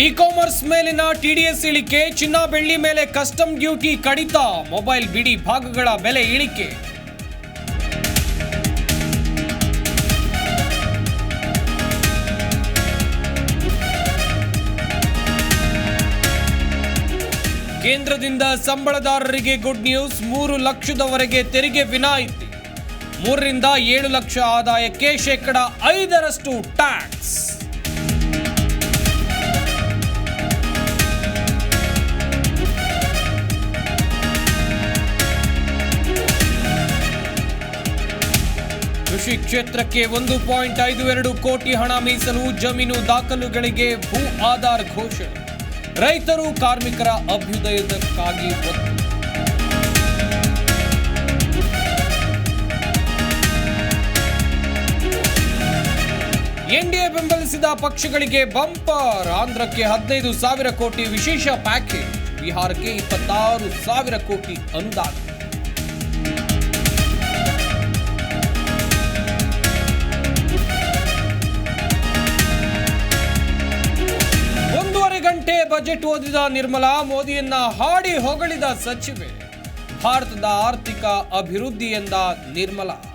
E commerce ಮೇಲಿನ TDS ಇಳಿಕೆ, ಚಿನ್ನ ಬೆಳ್ಳಿ ಮೇಲೆ ಕಸ್ಟಮ್ ಡ್ಯೂಟಿ ಕಡಿತ ಮೊಬೈಲ್ ಬಿಡಿ ಭಾಗಗಳ ಬೆಲೆ ಇಳಿಕೆ. ಕೇಂದ್ರದಿಂದ ಸಂಬಳದಾರರಿಗೆ ಗುಡ್ ನ್ಯೂಸ್ ಮೂರು ಲಕ್ಷದವರೆಗೆ ತೆರಿಗೆ ವಿನಾಯಿತಿ. ಮೂರರಿಂದ ಏಳು ಲಕ್ಷ ಆದಾಯಕ್ಕೆ ಶೇಕಡ ಐದರಷ್ಟು ಟ್ಯಾಕ್ಸ್ ಕೃಷಿ ಕ್ಷೇತ್ರಕ್ಕೆ ಒಂದು ಪಾಯಿಂಟ್ ಐದು ಎರಡು ಕೋಟಿ ಹಣ ಮೀಸಲು ಜಮೀನು ದಾಖಲುಗಳಿಗೆ ಭೂ ಆಧಾರ್ ಘೋಷಣೆ. ರೈತರು ಕಾರ್ಮಿಕರ ಅಭ್ಯುದಯಕ್ಕಾಗಿ ಒತ್ತು. ಎನ್ಡಿಎ ಬೆಂಬಲಿಸಿದ ಪಕ್ಷಗಳಿಗೆ ಬಂಪರ್. ಆಂಧ್ರಕ್ಕೆ ಹದಿನೈದು ಸಾವಿರ ಕೋಟಿ ವಿಶೇಷ ಪ್ಯಾಕೇಜ್. ಬಿಹಾರಕ್ಕೆ ಇಪ್ಪತ್ತಾರು ಸಾವಿರ ಕೋಟಿ ಅನುದಾನ. ಗಂಟೆ ಬಜೆಟ್ ಓದಿದ ನಿರ್ಮಲಾ ಮೋದಿಯನ್ನ ಹಾಡಿ ಹೊಗಳಿದ ಸಚಿವೆ. ಭಾರತದ ಆರ್ಥಿಕ ಅಭಿವೃದ್ಧಿ ಎಂದ ನಿರ್ಮಲಾ.